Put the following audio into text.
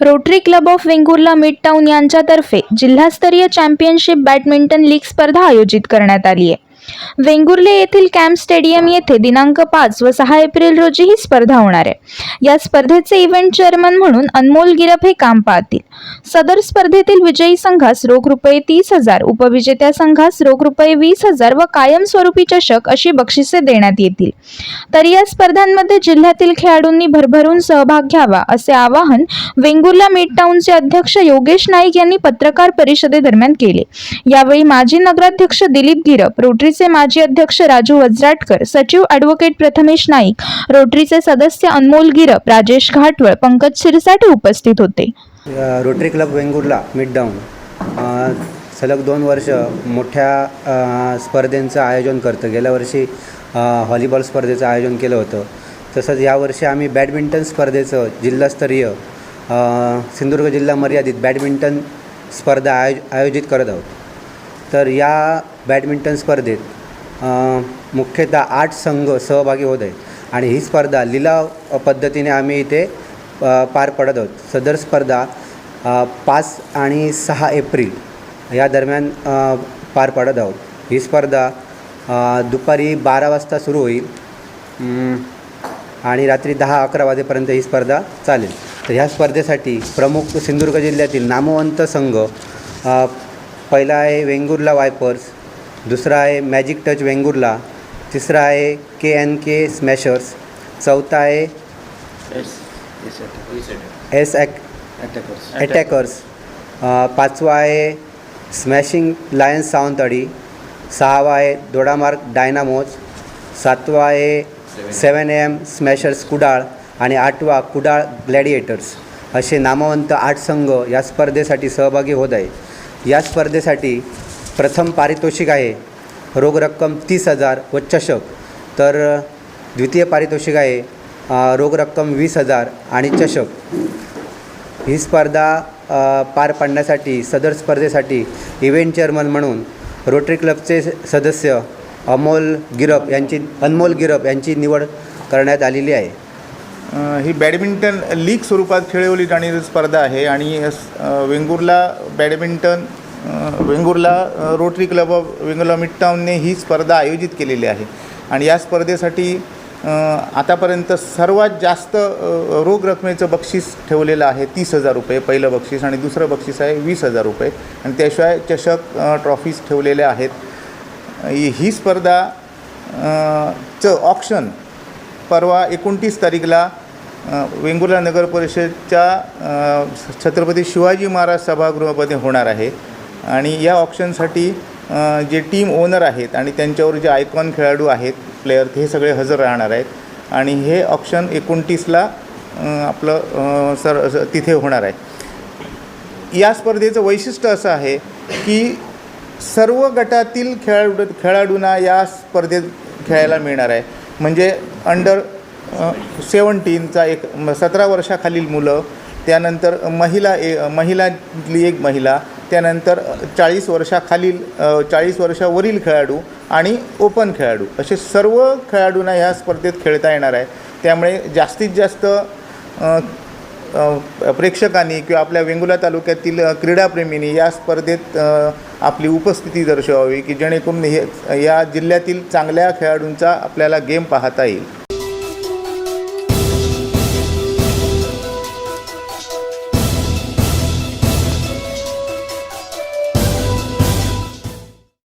Rotary club of Vengurla mid town यांच्यातर्फे जिल्हास्तरीय championship badminton league स्पर्धा आयोजित करण्यात आली आहे. वेंगुर्ले येथील कॅम्प स्टेडियम येथे दिनांक पाच व सहा एप्रिल रोजी ही स्पर्धा होणार आहे. या स्पर्धेचे इव्हेंट चेअरमन म्हणून अनमोल गिरप हे काम पाहतील. सदर स्पर्धेतील विजयी संघास रोख रुपये तीस हजार उपविजेत्या संघास रोख रुपये वीस हजार व कायमस्वरूपी चषक अशी बक्षिसे देण्यात येतील. तर या स्पर्धांमध्ये जिल्ह्यातील खेळाडूंनी भरभरून सहभाग घ्यावा असे आवाहन वेंगुर्ला मिड टाउनचे अध्यक्ष योगेश नाईक यांनी पत्रकार परिषदेदरम्यान केले. यावेळी माजी नगराध्यक्ष दिलीप गिरप रोटरीचे माजी अध्यक्ष राजू वज्राटकर सचिव ॲडव्होकेट प्रथमेश नाईक रोटरीचे सदस्य अनमोल गिरप राजेश घाटवळ पंकज शिरसाटे उपस्थित होते. Rotary club Vengurla mid town. सलग दोन वर्ष मोठ्या स्पर्धेंचं आयोजन करतं. गेल्या वर्षी हॉलीबॉल व्हॉलीबॉल स्पर्धेचं आयोजन केलं होतं. तसंच यावर्षी आम्ही बॅडमिंटन स्पर्धेचं जिल्हास्तरीय सिंधुदुर्ग जिल्हा मर्यादित बॅडमिंटन स्पर्धा आयो आयोजित करत आहोत. तर या बॅडमिंटन स्पर्धेत मुख्यतः आठ संघ सहभागी होत आहेत. आणि ही स्पर्धा लिलाव पद्धतीने आम्ही इथे पार पडत आहोत. सदर स्पर्धा पाच आणि सहा एप्रिल या दरम्यान पार पडत आहोत. ही स्पर्धा दुपारी बारा वाजता सुरू होईल. आणि रात्री दहा अकरा वाजेपर्यंत ही स्पर्धा चालेल. तर ह्या स्पर्धेसाठी प्रमुख सिंधुदुर्ग जिल्ह्यातील नामवंत संघ पहिला आहे वेंगुर्ला वायपर्स दुसरा आहे मॅजिक टच वेंगुर्ला तिसरा आहे के एन के स्मॅशर्स चौथा आहे एस ॲक अटॅकर्स. पाचवा आहे स्मॅशिंग लायन्स सावंतवाडी सहावा आहे दोडामार्ग डायनामोज सातवा आहे सेवन एम स्मॅशर्स कुडाळ आणि आठवा कुडाळ ग्लॅडिएटर्स. असे नामवंत आठ संघ या स्पर्धेसाठी सहभागी होत आहे या स्पर्धेसाठी प्रथम पारितोषिक आहे रोख रक्कम तीस हजार व चषक. तर द्वितीय पारितोषिक आहे रोख रक्कम वीस हजार आणि चषक. ही स्पर्धा पार पाडण्यासाठी सदर स्पर्धेसाठी इव्हेंट चेअरमन म्हणून रोटरी क्लबचे सदस्य अमोल गिरप यांची अनमोल गिरप यांची निवड करण्यात आलेली आहे. ही बॅडमिंटन लीग स्वरूपात खेळवली जाणारी स्पर्धा आहे आणि Vengurla badminton Vengurla Rotary club of Vengurla mid टाऊनने ही स्पर्धा आयोजित केलेली आहे. आणि या स्पर्धेसाठी आतापर्यंत सर्वात जास्त रोख रकमेचं बक्षीस ठेवलेलं आहे तीस हजार रुपये पहिलं बक्षीस आणि दुसरं बक्षीस आहे वीस हजार रुपये. आणि त्याशिवाय चषक ट्रॉफीज ठेवलेल्या आहेत. ही स्पर्धा चं ऑप्शन परवा एकोणतीस तारीखला वेंगुर्ला नगर परिषदच्या छत्रपती शिवाजी महाराज सभागृहामध्ये होणार आहे. आणि या ऑप्शनसाठी जे टीम ओनर आहेत आणि त्यांच्यावर जे आयकॉन खेळाडू आहेत प्लेयर हे सगळे हजर राहणार आहेत. आणि हे ऑप्शन एकोणतीसला आपलं सर तिथे होणार आहे. या स्पर्धेचं वैशिष्ट्य असं आहे की सर्व गटातील खेळाडू खेळाडूंना या स्पर्धेत खेळायला मिळणार आहे. म्हणजे अंडर सेवन्टीनचा एक सतरा वर्षाखालील मुलं त्यानंतर महिला ए महिलातली एक महिला त्यानंतर चाळीस वर्षाखालील चाळीस वर्षावरील खेळाडू आणि ओपन खेळाडू. असे सर्व खेळाडूंना ह्या स्पर्धेत खेळता येणार आहे. त्यामुळे जास्तीत जास्त प्रेक्षकांनी किंवा आपल्या वेंगुला तालुक्यातील क्रीडाप्रेमींनी या स्पर्धेत आपली उपस्थिती दर्शवावी की जेणेकरून हे या जिल्ह्यातील चांगल्या खेळाडूंचा आपल्याला गेम पाहता येईल.